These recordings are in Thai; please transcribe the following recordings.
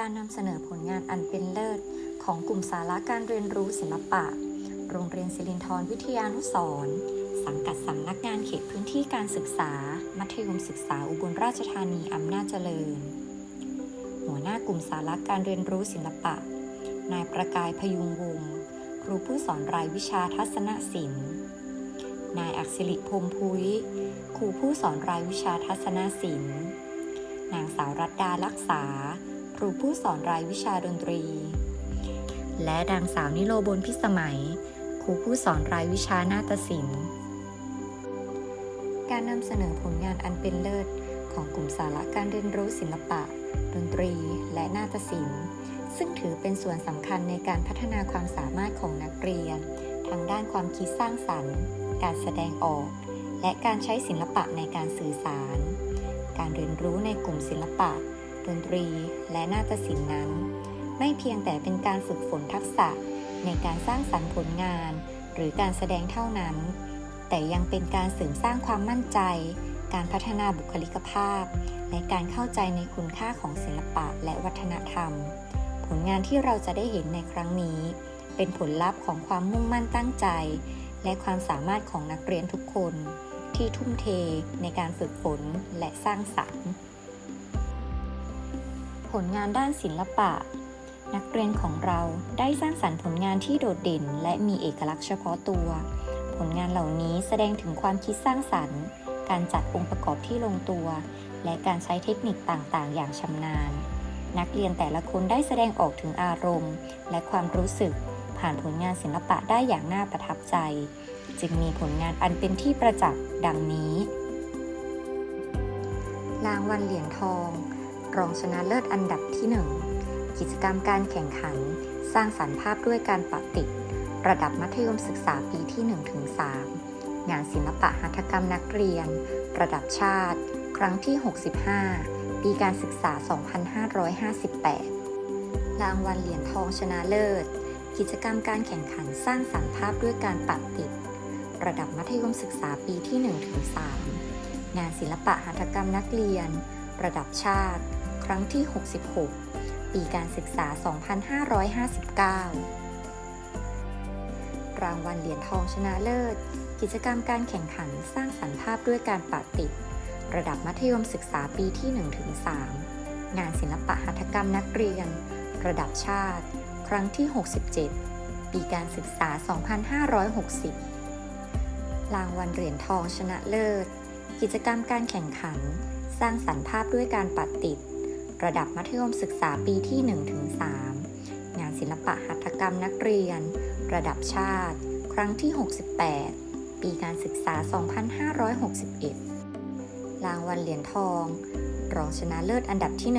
การนำเสนอผลงานอันเป็นเลิศ ของกลุ่มสาระการเรียนรู้ศิลปะ โรงเรียนศิรินทรวิทยานุสร์สังกัดสำนักงานเขตพื้นที่การศึกษา มัธยมศึกษาอุบลราชธานีอำนาจเจริญ หัวหน้ากลุ่มสาระการเรียนรู้ศิลปะ นายประกายพยุงวงศ์ครูผู้สอนรายวิชาทัศนศิลป์ นายอักษิริพมพุยครูผู้สอนรายวิชาทัศนศิลป์ นางสาวรัตดาลักษา รูผู้สอนรายวิชาดนตรี และนางสาวนิโรบลพิสมัย ครูผู้สอนรายวิชานาฏศิลป์ การนำเสนอผลงานอันเป็นเลิศ ของกลุ่มสาระการเรียนรู้ศิลปะ ดนตรี และนาฏศิลป์ ซึ่งถือเป็นส่วนสำคัญในการพัฒนาความสามารถของนักเรียน ทางด้านความคิดสร้างสรรค์ การแสดงออก และการใช้ศิลปะในการสื่อสาร การเรียนรู้ในกลุ่มศิลปะ ดนตรี และนาฏศิลป์นั้น ไม่เพียงแต่เป็นการฝึกฝนทักษะในการสร้างสรรค์ผลงาน หรือการแสดงเท่านั้น แต่ยังเป็นการเสริมสร้างความมั่นใจ การพัฒนาบุคลิกภาพ และการเข้าใจในคุณค่าของศิลปะและวัฒนธรรม ผลงานที่เราจะได้เห็นในครั้งนี้ เป็นผลลัพธ์ของความมุ่งมั่นตั้งใจ และความสามารถของนักเรียนทุกคนที่ทุ่มเทในการฝึกฝนและสร้างสรรค์ ผลงานด้านศิลปะ นักเรียนของเราได้สร้างสรรค์ผลงานที่โดดเด่น และมีเอกลักษณ์เฉพาะตัว ผลงานเหล่านี้แสดงถึงความคิดสร้างสรรค์ การจัดองค์ประกอบที่ลงตัว และการใช้เทคนิคต่างๆ อย่างชำนาญ นักเรียนแต่ละคนได้แสดงออกถึงอารมณ์ และความรู้สึก ผ่านผลงานศิลปะได้อย่างน่าประทับใจ จึงมีผลงานอันเป็นที่ประจักษ์ดังนี้ รางวัลเหรียญทอง รองชนะเลิศอันดับที่ 1 กิจกรรมการแข่งขัน สร้างสรรค์ภาพด้วยการปะติด ระดับมัธยมศึกษาปีที่ 1-3 งานศิลปะหัตถกรรมนักเรียน ระดับชาติ ครั้งที่ 65 ปีการศึกษา 2558 รางวัลเหรียญทองชนะเลิศ กิจกรรมการแข่งขันสร้างสรรค์ภาพด้วยการปัดติด ระดับมัธยมศึกษาปีที่ 1-3 งานศิลปะหัตถกรรมนักเรียน ระดับชาติ รั้งที่ 66 ปีการศึกษา 2559 รางวัลเหรียญทองชนะเลิศ กิจกรรมการแข่งขันสร้างสรรค์ภาพด้วยการปัดติด ระดับมัธยมศึกษาปีที่ 1-3 งานศิลปะหัตถกรรมนักเรียน ระดับชาติ ครั้งที่ 67 ปีการศึกษา 2560 รางวัลเหรียญทองชนะเลิศ กิจกรรมการแข่งขันสร้างสรรค์ภาพด้วยการปัดติด ระดับมัธยมศึกษาปีที่ 1-3 งานศิลปะหัตถกรรมนักเรียน ระดับชาติ ครั้งที่ 68 ปีการศึกษา 2561 รางวัลเหรียญทอง รองชนะเลิศอันดับที่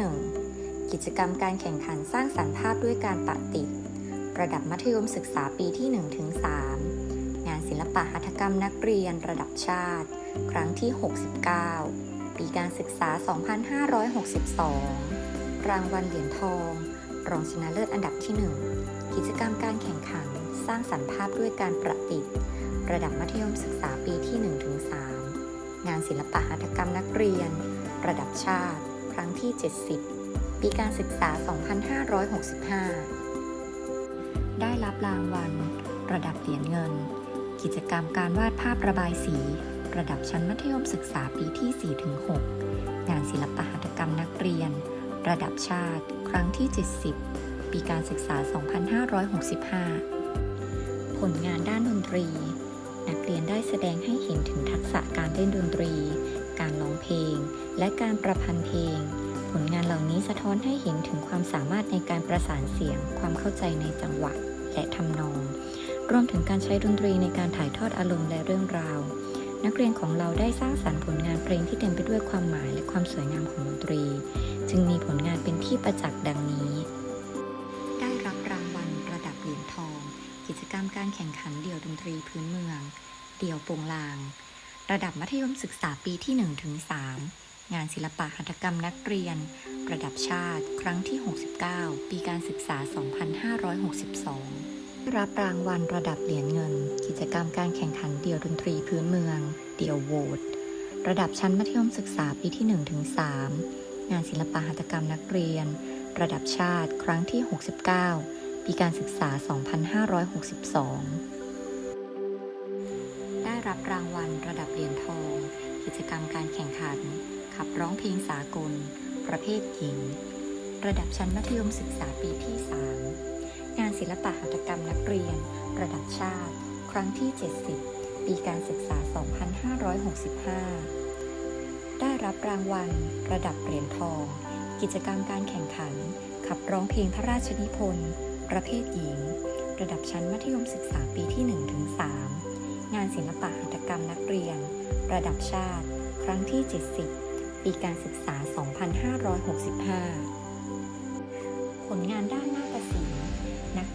1 กิจกรรมการแข่งขันสร้างสรรค์ภาพด้วยการปะติด ระดับมัธยมศึกษาปีที่ 1-3 งานศิลปะหัตถกรรมนักเรียนระดับชาติ ครั้งที่ 69 ปีการศึกษา 2562 รางวัลเหรียญทอง รองชนะเลิศอันดับที่ 1 กิจกรรมการแข่งขัน สร้างสรรค์ภาพด้วยการประติดระดับมัธยมศึกษาปีที่ 1-3 งานศิลปะหัตถกรรมนักเรียน ระดับชาติ ครั้งที่ 70 ปีการศึกษา 2565 ได้รับรางวัล ระดับเหรียญเงิน กิจกรรมการวาดภาพระบายสี ระดับชั้นมัธยมศึกษาปีที่ 4-6 งานศิลปะหัตถกรรมนักเรียน ระดับชาติ ครั้งที่ 70 ปีการศึกษา 2565 ผลงานด้านดนตรี นักเรียนได้แสดงให้เห็นถึงทักษะการเล่นดนตรี การร้องเพลง และการประพันธ์เพลง ผลงานเหล่านี้สะท้อนให้เห็นถึงความสามารถในการประสานเสียง ความเข้าใจในจังหวะและทำนอง รวมถึงการใช้ดนตรีในการถ่ายทอดอารมณ์และเรื่องราว นักเรียนของเราได้สร้างสรรค์ผลงานเพลงที่เต็มไปด้วยความหมายและความสวยงามของดนตรี จึงมีผลงานเป็นที่ประจักษ์ดังนี้ ได้รับรางวัลระดับเหรียญทอง กิจกรรมการแข่งขันเดี่ยวดนตรีพื้นเมือง เดี่ยวโปงลาง ระดับมัธยมศึกษาปีที่1-3งานศิลปะหัตถกรรมนักเรียน ระดับชาติ ครั้งที่ 69 ปีการศึกษา 2562ได้ รับรางวัลระดับเหรียญเงิน กิจกรรมการแข่งขันเดี่ยวดนตรีพื้นเมือง เดี่ยวโหวตระดับชั้นมัธยมศึกษาปีที่ 1-3 งานศิลปะหัตถกรรมนักเรียน ระดับชาติครั้งที่ 69 ปีการศึกษา 2562 ได้รับรางวัลระดับเหรียญทอง กิจกรรมการแข่งขัน ขับร้องเพลงสากล ประเภทหญิง ระดับชั้นมัธยมศึกษาปีที่ 3 งานศิลปะหัตถกรรมนักเรียน ระดับชาติ ครั้งที่ 70 ปีการศึกษา 2565 ได้รับรางวัล ระดับเหรียญทอง กิจกรรมการแข่งขัน ขับร้องเพลงพระราชนิพนธ์ ประเภทหญิง ระดับชั้นมัธยมศึกษาปีที่ 1-3 งานศิลปะหัตถกรรมนักเรียน ระดับชาติ ครั้งที่ 70 ปีการศึกษา 2565 ผลงานด้านนาฏศิลป์นักเ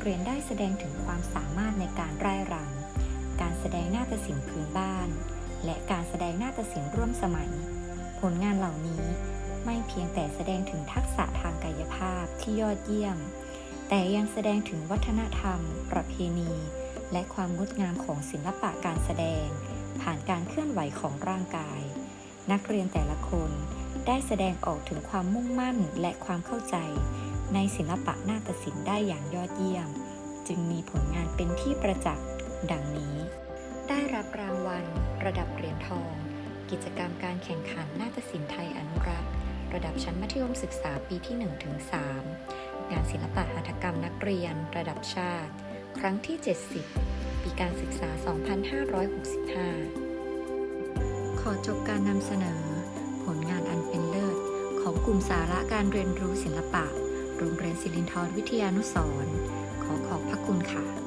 รียนได้แสดงถึงความสามารถในการร่ายรำการแสดงนาฏศิลป์พื้นบ้าน และการแสดงนาฏศิลป์ร่วมสมัย ผลงานเหล่านี้ไม่เพียงแต่แสดงถึงทักษะทางกายภาพที่ยอดเยี่ยม แต่ยังแสดงถึงวัฒนธรรม ประเพณี และความงดงามของศิลปะการแสดง ผ่านการเคลื่อนไหวของร่างกาย นักเรียนแต่ละคนได้แสดงออกถึงความมุ่งมั่นและความเข้าใจ ในศิลปะนาฏศิลป์ได้อย่างยอดเยี่ยม จึงมีผลงานเป็นที่ประจักษ์ดังนี้ ได้รับรางวัล ระดับเหรียญทอง กิจกรรมการแข่งขันนาฏศิลป์ไทยอนุรักษ์ ระดับชั้นมัธยมศึกษาปีที่ 1-3 งานศิลปะหัตถกรรมนักเรียน ระดับชาติ ครั้งที่ 70 ปีการศึกษา 2565 ขอจบการนำเสนอ ผลงานอันเป็นเลิศของกลุ่มสาระการเรียนรู้ศิลปะ โรงเรียนศิรินทรวิทยานุสรขอขอบพระคุณค่ะ